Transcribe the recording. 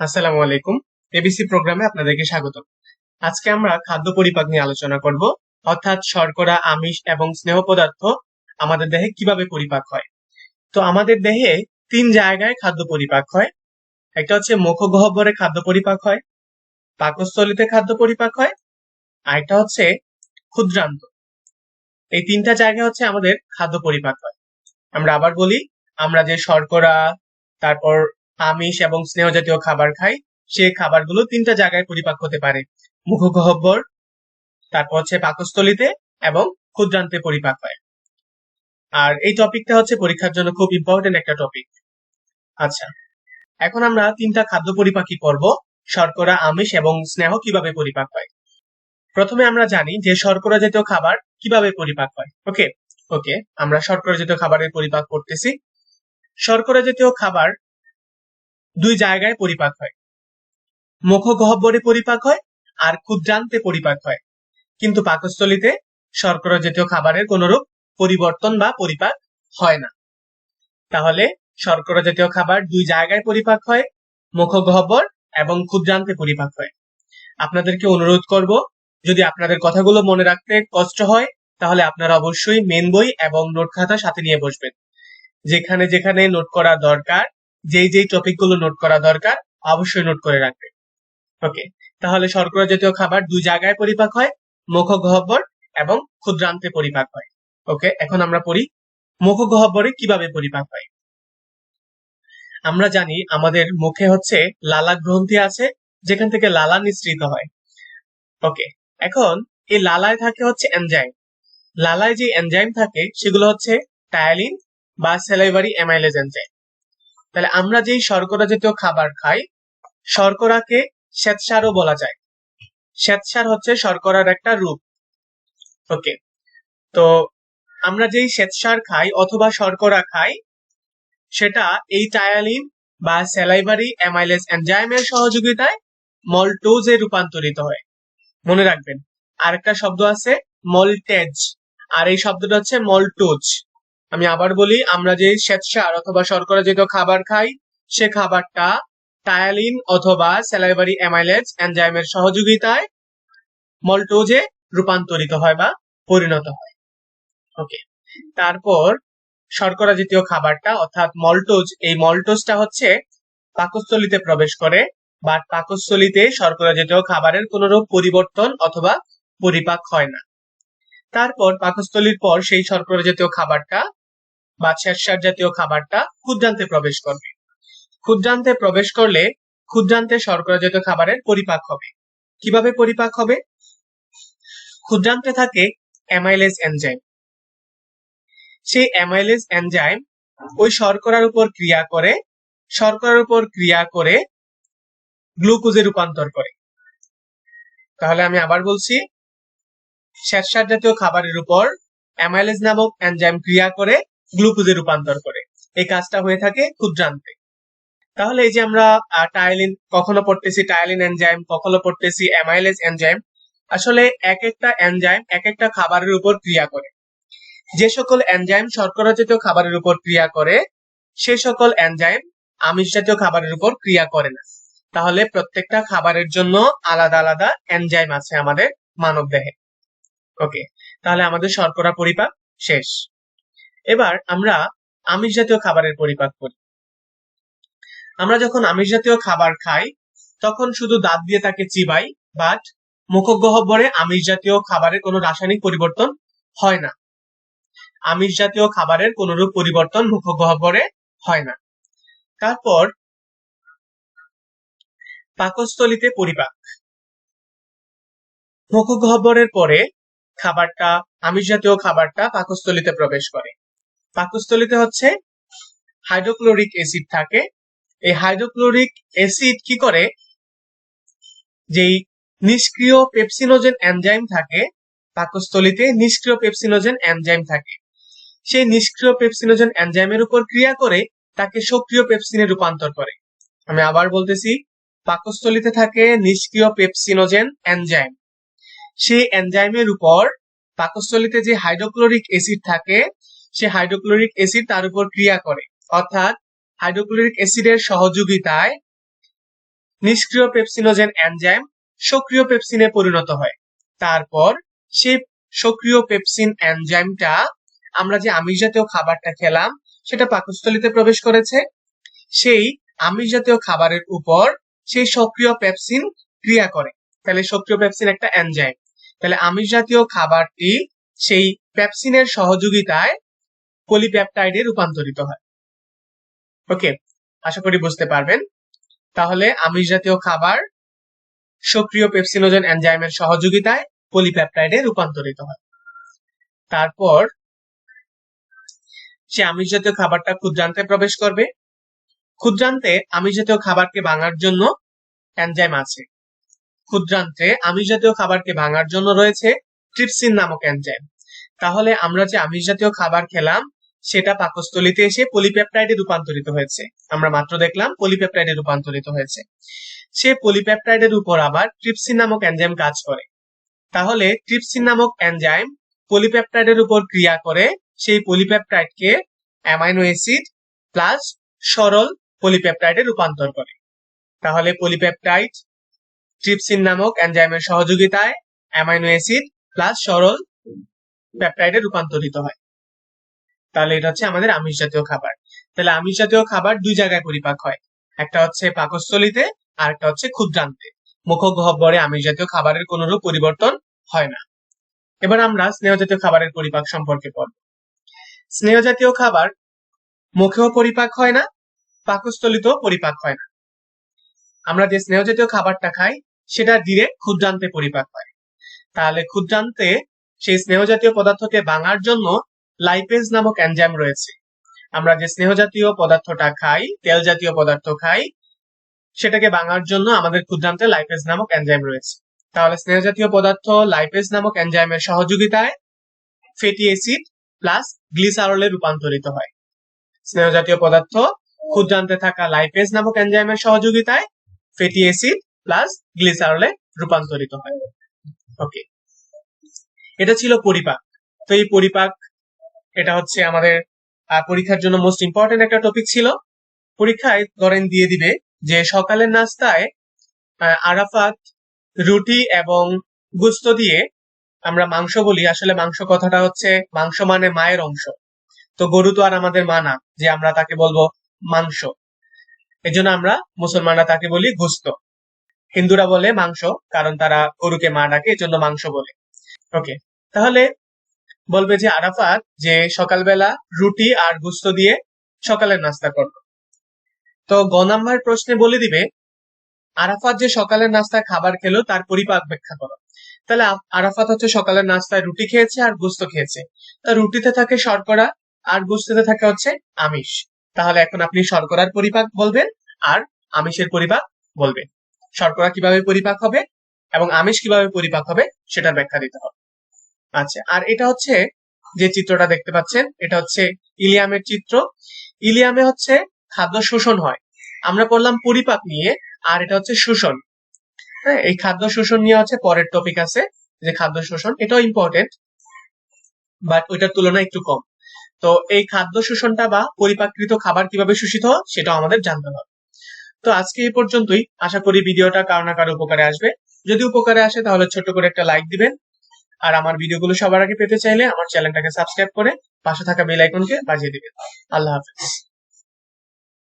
আসসালামু আলাইকুম। এবিসি প্রোগ্রামে আপনাদেরকে স্বাগত আজকে আমরা খাদ্য পরিপাক নিয়ে আলোচনা করব, অর্থাৎ শর্করা, আমিষ এবং স্নেহ পদার্থ আমাদের দেহে কীভাবে পরিপাক হয়। তো আমাদের দেহে তিন জায়গায় খাদ্য পরিপাক হয়। একটা হচ্ছে মুখগহ্বরে খাদ্য পরিপাক হয়, পাকস্থলীতে খাদ্য পরিপাক হয়, আর একটা হচ্ছে ক্ষুদ্রান্ত। এই তিনটা জায়গায় হচ্ছে আমাদের খাদ্য পরিপাক হয়। আমরা আবার বলি, আমরা যে শর্করা, তারপর আমিষ এবং স্নেহ জাতীয় খাবার খাই, সেই খাবারগুলো তিনটা জায়গায় পরিপাক হতে পারে। মুখগহ্বর, তারপর হচ্ছে পাকস্থলীতে এবং ক্ষুদ্রান্তে পরিপাক হয়। আর এই টপিকটা হচ্ছে পরীক্ষার জন্য খুব ইম্পর্টেন্ট একটা টপিক আচ্ছা এখন আমরা তিনটা খাদ্য পরিপাকই করব শর্করা, আমিষ এবং স্নেহ কীভাবে পরিপাক হয়। প্রথমে আমরা জানি যে শর্করা জাতীয় খাবার কীভাবে পরিপাক হয়। ওকে ওকে আমরা শর্করা জাতীয় খাবারের পরিপাক করতেছি। শর্করা জাতীয় খাবার দুই জায়গায় পরিপাক হয়। মুখগহ্বরে পরিপাক হয় আর ক্ষুদ্রান্তে পরিপাক হয়। কিন্তু পাকস্থলীতে শর্করা জাতীয় খাবারের কোনরূপ পরিবর্তন বা পরিপাক হয় না। তাহলে শর্করা জাতীয় খাবার দুই জায়গায় পরিপাক হয়, মুখগহ্বর এবং ক্ষুদ্রান্তে পরিপাক হয়। আপনাদেরকে অনুরোধ করব, যদি আপনাদের কথাগুলো মনে রাখতে কষ্ট হয়, তাহলে আপনারা অবশ্যই মেন বই এবং নোট খাতা সাথে নিয়ে বসবেন। যেখানে যেখানে নোট করা দরকার যেই যেই টপিকগুলো নোট করা দরকার, অবশ্যই নোট করে রাখবে। ওকে তাহলে শর্করা জাতীয় খাবার দুই জায়গায় পরিপাক হয়, মুখগহ্বর এবং ক্ষুদ্রান্তে পরিপাক হয়। ওকে এখন আমরা পড়ি মুখগহ্বরে কীভাবে পরিপাক হয়। আমরা জানি আমাদের মুখে হচ্ছে লালা গ্রন্থি আছে, যেখান থেকে লালা নিঃসৃত হয়। ওকে এখন এই লালায় থাকে হচ্ছে এনজাইম লালায় যে এনজাইম থাকে, সেগুলো হচ্ছে টায়ালিন বা সেলাইভারি অ্যামাইলেজ এনজাইম তাহলে আমরা যেই শর্করা জাতীয় খাবার খাই, শর্করাকে শ্বেতসারও বলা যায়। শ্বেতসার হচ্ছে শর্করার একটা রূপ। ওকে। তো আমরা যেই শ্বেতসার খাই অথবা শর্করা খাই, সেটা এই টায়ালিন বা সেলাইভারি অ্যামাইলেজ এনজাইমের সহযোগিতায় মল্টোজে রূপান্তরিত হয়। মনে রাখবেন, আরেকটা শব্দ আছে মলটেজ, আর এই শব্দটা হচ্ছে মল্টোজ। আমি আবার বলি, আমরা যে শ্বেতসার অথবা শর্করা জাতীয় খাবার খাই, সে খাবারটা টায়ালিন অথবা স্যালাইভারি অ্যামাইলেজ এনজাইমের সহযোগিতায় মল্টোজে রূপান্তরিত হয় বা পরিণত হয়। ওকে তারপর শর্করা জাতীয় খাবারটা, অর্থাৎ মল্টোজ, এই মল্টোজটা হচ্ছে পাকস্থলিতে প্রবেশ করে, বা পাকস্থলিতে শর্করা জাতীয় খাবারের কোন রূপ পরিবর্তন অথবা পরিপাক হয় না। তারপর পাকস্থলীর পর সেই শর্করা জাতীয় খাবারটা বা শেষসার জাতীয় খাবারটা ক্ষুদ্রান্তে প্রবেশ করবে। ক্ষুদ্রান্তে প্রবেশ করলে ক্ষুদ্রান্তে শর্করা জাতীয় খাবারের পরিপাক হবে। কীভাবে পরিপাক হবে? ক্ষুদ্রান্তে থাকে অ্যামাইলেজ এনজাইম সেই অ্যামাইলেজ এনজাইম ওই শর্করার উপর ক্রিয়া করে, শর্করার উপর ক্রিয়া করে গ্লুকোজে রূপান্তর করে। তাহলে আমি আবার বলছি, শ্বেতসার জাতীয় খাবারের উপর অ্যামাইলেজ নামক এনজাইম ক্রিয়া করে গ্লুকোজে রূপান্তর করে। এই কাজটা হয়ে থাকে ক্ষুদ্রান্তে তাহলে এই যে আমরা টাইলিন, কখনো পড়তেছি টাইলিন এনজাইম, কখনো পড়তেছি অ্যামাইলেজ এনজাইম, আসলে এক একটা এনজাইম এক একটা খাবারের উপর ক্রিয়া করে। যে সকল এনজাইম শর্করা জাতীয় খাবারের উপর ক্রিয়া করে, সে সকল এনজাইম আমিষ জাতীয় খাবারের উপর ক্রিয়া করে না। তাহলে প্রত্যেকটা খাবারের জন্য আলাদা আলাদা এনজাইম আছে আমাদের মানব দেহে ওকে, তাহলে আমাদের শর্করা পরিপাক শেষ। এবার আমরা আমিষ জাতীয় খাবারের পরিপাক করি। আমরা যখন আমিষ জাতীয় খাবার খাই, তখন শুধু দাঁত দিয়ে তাকে চিবাই বাট মুখগহ্বরে আমিষ জাতীয় খাবারের কোনো রাসায়নিক পরিবর্তন হয় না। আমিষ জাতীয় খাবারের কোনরূপ পরিবর্তন মুখগহ্বরে হয় না। তারপর পাকস্থলিতে পরিপাক। মুখগহ্বরের পরে খাবারটা, আমিষ জাতীয় খাবারটা পাকস্থলিতে প্রবেশ করে। পাকস্থলিতে হচ্ছে হাইড্রোক্লোরিক অ্যাসিড থাকে। এই হাইড্রোক্লোরিক অ্যাসিড কি করে? যেই নিষ্ক্রিয় পেপসিনোজেন এনজাইম থাকে, পাকস্থলিতে নিষ্ক্রিয় পেপসিনোজেন এনজাইম থাকে। সেই নিষ্ক্রিয় পেপসিনোজেন এনজাইমের উপর ক্রিয়া করে তাকে সক্রিয় পেপসিনে রূপান্তর করে। আমি আবার বলতেছি, পাকস্থলিতে থাকে নিষ্ক্রিয় পেপসিনোজেন এনজাইম। সেই এনজাইমের উপর পাকস্থলিতে যে হাইড্রোক্লোরিক অ্যাসিড থাকে সে হাইড্রোক্লোরিক অ্যাসিড তার উপর ক্রিয়া করে। অর্থাৎ হাইড্রোক্লোরিক অ্যাসিডের সহযোগিতায় নিষ্ক্রিয় পেপসিনোজেন এনজাইম সক্রিয় পেপসিনে পরিণত হয়। তারপর সেই সক্রিয় পেপসিন এনজাইমটা আমরা যে আমিষ জাতীয় খাবারটা খেলাম, সেটা পাকস্থলিতে প্রবেশ করেছে। সেই আমিষ জাতীয় খাবারের উপর সেই সক্রিয় পেপসিন ক্রিয়া করে। তাহলে সক্রিয় পেপসিন একটা এনজাইম। তাহলে আমিষ জাতীয় খাবারটি সেই পেপসিনের সহযোগিতায় পলিপ্যাপটাইডে রূপান্তরিত হয়। ওকে আশা করি বুঝতে পারবেন। তাহলে আমিষ জাতীয় খাবার সক্রিয় পেপসিনোজেন এনজাইমের সহযোগিতায় পলিপ্যাপটাইডে রূপান্তরিত হয়। তারপর সে আমিষ জাতীয় খাবারটা ক্ষুদ্রান্তে প্রবেশ করবে। ক্ষুদ্রান্তে আমিষ জাতীয় খাবারকে ভাঙার জন্য এনজাইম আছে। ক্ষুদ্রান্তে আমিষ জাতীয় খাবারকে ভাঙার জন্য রয়েছে ট্রিপসিন নামক এনজাইম। তাহলে আমরা যে আমিষ জাতীয় খাবার খেলাম, সেটা পাকস্থলিতে এসে পলিপেপটাইডে রূপান্তরিত হয়েছে। আমরা মাত্র দেখলাম পলিপেপটাইডে রূপান্তরিত হয়েছে। সে পলিপেপটাইডের উপর আবার ট্রিপসিন নামক এনজাইম কাজ করে। তাহলে ট্রিপসিন নামক এনজাইম পলিপেপটাইডের উপর ক্রিয়া করে, সেই পলিপেপটাইডকে অ্যামাইনো অ্যাসিড প্লাস সরল পলিপেপটাইডে রূপান্তর করে। তাহলে পলিপেপটাইড ট্রিপসিন নামক এনজাইমের সহযোগিতায় অ্যামাইনো অ্যাসিড প্লাস সরল পেপটাইডে রূপান্তরিত হয়। তাহলে এটা হচ্ছে আমাদের আমিষ জাতীয় খাবার। তাহলে আমিষ জাতীয় খাবার দুই জায়গায় পরিপাক হয়। একটা হচ্ছে পাকস্থলিতে, আর একটা হচ্ছে ক্ষুদ্রান্তে। মুখ গহ্বরে আমিষ জাতীয় খাবারের কোনোরূপ পরিবর্তন হয় না। এবার আমরা স্নেহ জাতীয় খাবারের পরিপাক সম্পর্কে পড়ব। স্নেহ জাতীয় খাবার মুখেও পরিপাক হয় না, পাকস্থলিতেও পরিপাক হয় না। আমরা যে স্নেহ জাতীয় খাবারটা খাই, সেটা ডিরেক্ট ক্ষুদ্রান্তে পরিপাক হয়। তাহলে ক্ষুদ্রান্তে সেই স্নেহ জাতীয় পদার্থকে ভাঙার জন্য লাইপেজ নামক এনজাইম রয়েছে। আমরা যে স্নেহ জাতীয় পদার্থটা খাই তেল জাতীয় পদার্থ খাই, সেটাকে ভাঙার জন্য আমাদের ক্ষুদ্রান্তে লাইপেজ নামক এনজাইম রয়েছে। তাহলে স্নেহ জাতীয় পদার্থ লাইপেজ নামক এনজাইমের সহযোগিতায় ফ্যাটি অ্যাসিড প্লাস গ্লিসারলে রূপান্তরিত হয়। স্নেহ জাতীয় পদার্থ ক্ষুদ্রান্তে থাকা লাইপেজ নামক এনজাইমের সহযোগিতায় ফ্যাটি অ্যাসিড প্লাস গ্লিসারলে রূপান্তরিত হয়। ওকে এটা ছিল পরিপাক। তো এই পরিপাক, এটা হচ্ছে আমাদের পরীক্ষার জন্য মোস্ট ইম্পর্টেন্ট একটা টপিক ছিল। পরীক্ষায় ধরেন দিয়ে দিবে যে সকালের নাস্তায় আরাফাত রুটি এবং গুস্ত দিয়ে আমরা মাংস বলি। আসলে মাংস কথাটা হচ্ছে মাংস মানে মায়ের অংশ। তো গরু তো আর আমাদের মা না, যে আমরা তাকে বলব মাংস। এজন্য আমরা মুসলমানরা তাকে বলি গুস্ত। হিন্দুরা বলে মাংস, কারণ তারা গরুকে মা ডাকে, এজন্য মাংস বলে। ওকে তাহলে বলবে যে আরাফাত যে সকালবেলা রুটি আর গুস্ত দিয়ে সকালের নাস্তা করল। তো গ নাম্বার প্রশ্নে বলে দিবে, আরাফাত যে সকালের নাস্তায় খাবার খেলো তার পরিপাক ব্যাখ্যা করো। তাহলে আরাফাত হচ্ছে সকালের নাস্তায় রুটি খেয়েছে আর গুস্ত খেয়েছে। তা রুটিতে থাকে শর্করা আর গুস্ততে থাকে হচ্ছে আমিষ। তাহলে এখন আপনি শর্করার পরিপাক বলবেন আর আমিষের পরিপাক বলবেন। শর্করা কীভাবে পরিপাক হবে এবং আমিষ কীভাবে পরিপাক হবে সেটার ব্যাখ্যা দিতে হবে। আচ্ছা আর এটা হচ্ছে যে চিত্রটা দেখতে পাচ্ছেন, এটা হচ্ছে ইলিয়ামের চিত্র। ইলিয়ামে হচ্ছে খাদ্য শোষণ হয়। আমরা পড়লাম পরিপাক নিয়ে, আর এটা হচ্ছে শোষণ। হ্যাঁ এই খাদ্য শোষণ নিয়ে হচ্ছে পরের টপিক আছে, যে খাদ্য শোষণ, এটাও ইম্পর্টেন্ট বাট ওইটার তুলনায় একটু কম। তো এই খাদ্য শোষণটা বা পরিপাকৃত খাবার কীভাবে শোষিত হয়, সেটাও আমাদের জানতে হবে। তো আজকে এই পর্যন্তই। আশা করি ভিডিওটা কারও না কারও উপকারে আসবে। যদি উপকারে আসে, তাহলে ছোট করে একটা লাইক দিবেন। আর আমার ভিডিওগুলো সবার আগে পেতে চাইলে আমার চ্যানেলটাকে সাবস্ক্রাইব করে পাশে থাকা বেল আইকনকে বাজিয়ে দিবেন। আল্লাহ হাফেজ।